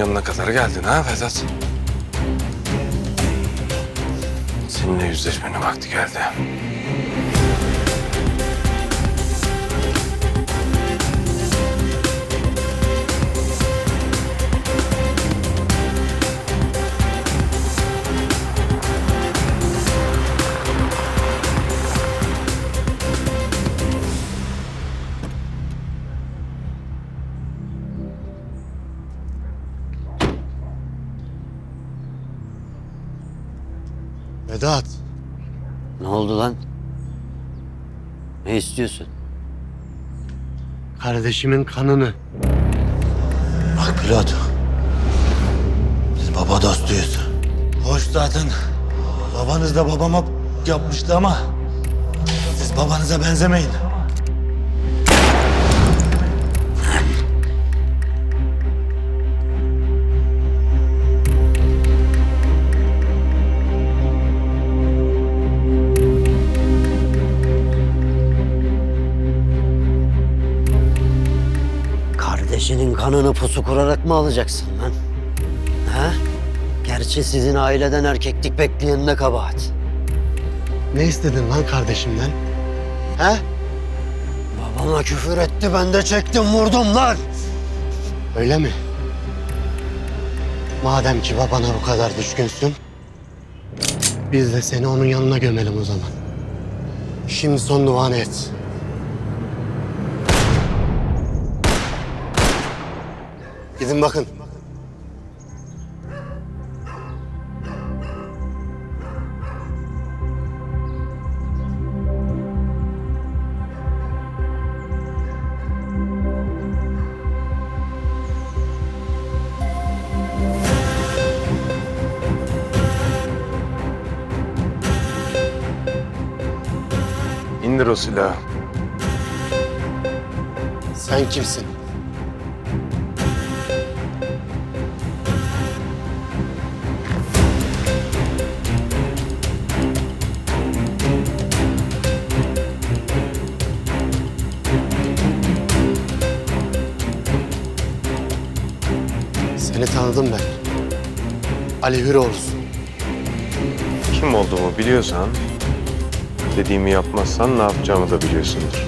yanına kadar geldin ha Vedat? Seninle yüzleşmenin vakti geldi. Vedat, Ne oldu lan? Ne istiyorsun? kardeşimin kanını. Bak pilot. Biz baba dostuyuz. Hoş zaten babanız da babama yapmıştı ama siz babanıza benzemeyin. Kanını pusu kurarak mı alacaksın lan? Ha? Gerçi sizin aileden erkeklik bekleyen de kabahat. Ne istedin lan kardeşimden? He? Babama küfür etti ben de çektim vurdum lan. Öyle mi? Madem ki babana bu kadar düşkünsün, biz de seni onun yanına gömelim o zaman. Şimdi son duanı et. Gidin bakın. İndir o silahı. Sen kimsin? Seni tanıdım ben. Ali Hüroğlu'sun. Kim olduğumu biliyorsan, dediğimi yapmazsan ne yapacağımı da biliyorsundur.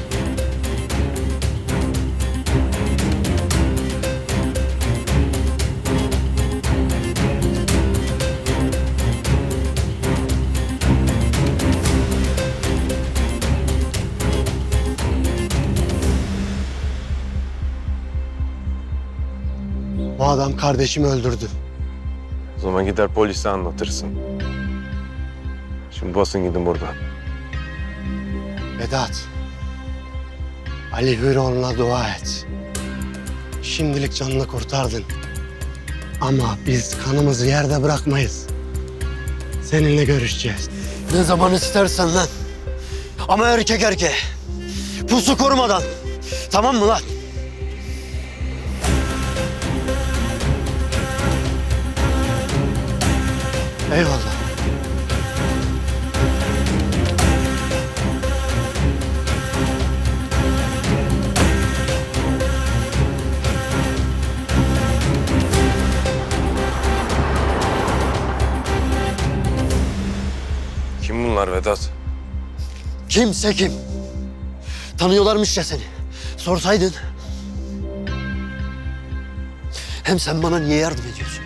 Adam kardeşimi öldürdü. O zaman gider polise anlatırsın. Şimdi basın gidin buradan. Vedat. Ali Hüroğlu'na dua et. Şimdilik canını kurtardın. Ama biz kanımızı yerde bırakmayız. Seninle görüşeceğiz. Ne zaman istersen lan. Ama erkek erkeğe. Pusu kurmadan. Tamam mı lan? Eyvallah. Kim bunlar Vedat? Kimse kim? Tanıyorlarmış ya seni. Sorsaydın. Hem sen bana niye yardım ediyorsun?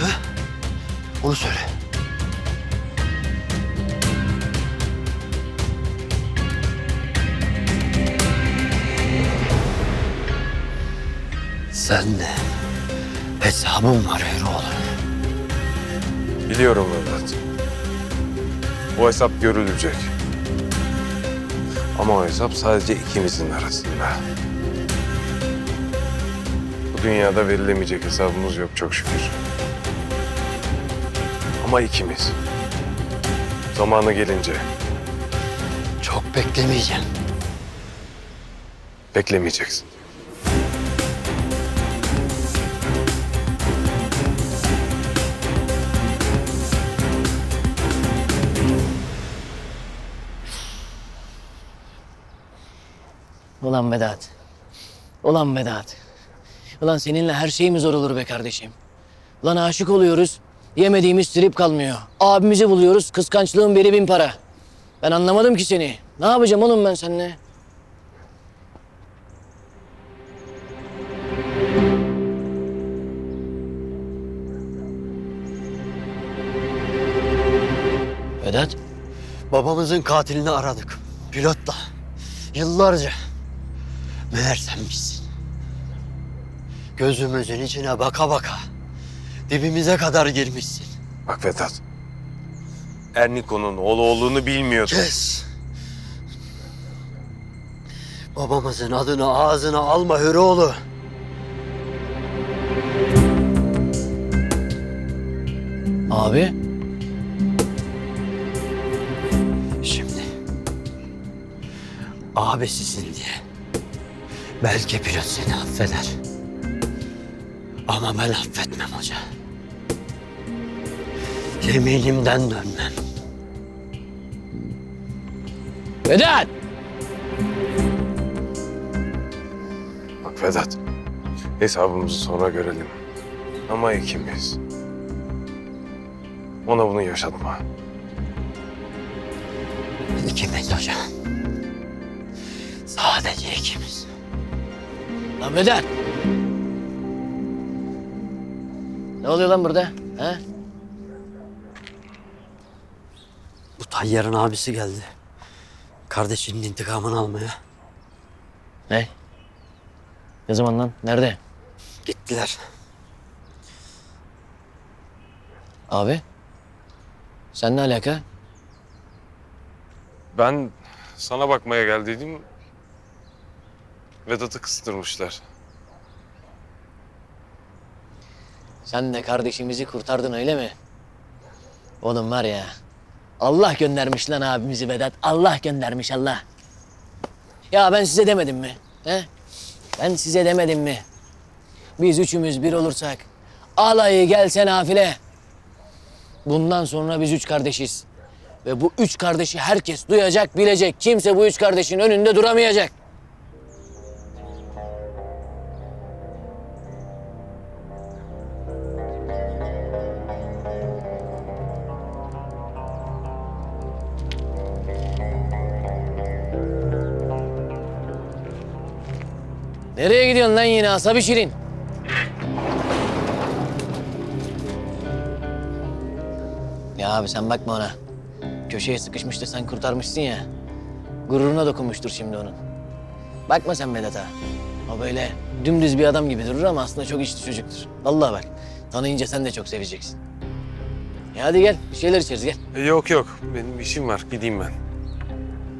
Ha? Onu söyle. Sen de hesabım var Eroğlu. Biliyorum Vedat. Bu hesap görülecek. Ama o hesap sadece ikimizin arasında. Bu dünyada verilemeyecek hesabımız yok çok şükür. Ama ikimiz. Zamanı gelince Çok beklemeyeceğim. beklemeyeceksin. Ulan Vedat. Ulan Vedat. Ulan seninle her şey mi zor olur be kardeşim? Lan aşık oluyoruz. Yemediğimiz trip kalmıyor. Abimizi buluyoruz. Kıskançlığın biri bin para. Ben anlamadım ki seni. Ne yapacağım oğlum ben seninle? Vedat. Babamızın katilini aradık. Pilotla. Yıllarca. Meğer sen misin? Gözümüzün içine baka baka. Dibimize kadar girmişsin. Bak Vedat. Erniko'nun oğlu olduğunu bilmiyordum. Kes. Babamızın adını ağzına alma Hüroğlu. Abi. Şimdi. Abisisin diye. Belki pilot seni affeder. Ama ben affetmem hoca. Yeminimden dönmem. Vedat! Bak Vedat. Hesabımızı sonra görelim. Ama ikimiz. Ona bunu yaşatma. İkimiz hoca. Sadece ikimiz. Lan Vedat! Ne oluyor lan burada? Ha? Bu Tayyar'ın abisi geldi. Kardeşinin intikamını almaya. Ne? Ne zaman lan? Nerede? Gittiler. Abi? Sen ne alaka? Ben sana bakmaya geldiydim. Vedat'ı kıstırmışlar. Sen de kardeşimizi kurtardın öyle mi? Oğlum var ya. Allah göndermiş lan abimizi Vedat. Allah göndermiş Allah. Ya ben size demedim mi? He? Ben size demedim mi? Biz üçümüz bir olursak alayı gelse nafile. Bundan sonra biz üç kardeşiz. Ve bu üç kardeşi herkes duyacak, bilecek. Kimse bu üç kardeşin önünde duramayacak. Nereye gidiyorsun lan yine asabi şirin? Ya abi sen bakma ona. Köşeye sıkışmıştı sen kurtarmışsın ya. Gururuna dokunmuştur şimdi onun. Bakma sen Vedat'a. O böyle dümdüz bir adam gibi durur ama aslında çok içli çocuktur. Vallahi bak. Tanıyınca sen de çok seveceksin. Ya hadi gel bir şeyler içeriz gel. E, yok yok. Benim işim var. Gideyim ben.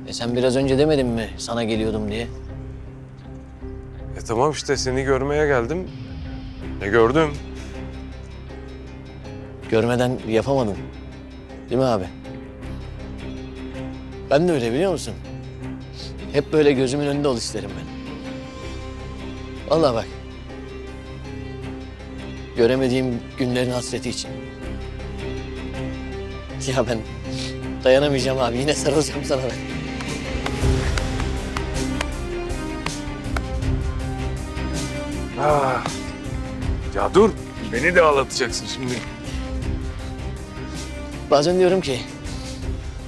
E sen biraz önce demedin mi sana geliyordum diye? E tamam işte seni görmeye geldim. E gördüm. Görmeden yapamadın. Değil mi abi? Ben de öyle biliyor musun? Hep böyle gözümün önünde ol isterim ben. Vallahi bak. Göremediğim günlerin hasreti için. Ya ben dayanamayacağım abi. Yine sarılacağım sana ben. Ah. Ya dur. Beni de ağlatacaksın şimdi. Bazen diyorum ki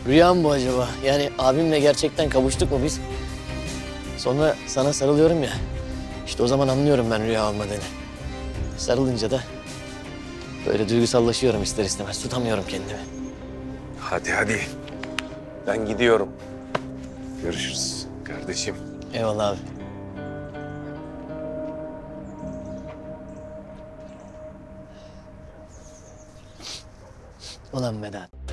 rüya mı bu acaba? Yani abimle gerçekten kavuştuk mu biz? Sonra sana sarılıyorum ya. İşte o zaman anlıyorum ben rüya olmadığını. Sarılınca da böyle duygusallaşıyorum ister istemez. Tutamıyorum kendimi. Hadi hadi. Ben gidiyorum. Görüşürüz kardeşim. Eyvallah abi. Ulan Vedat.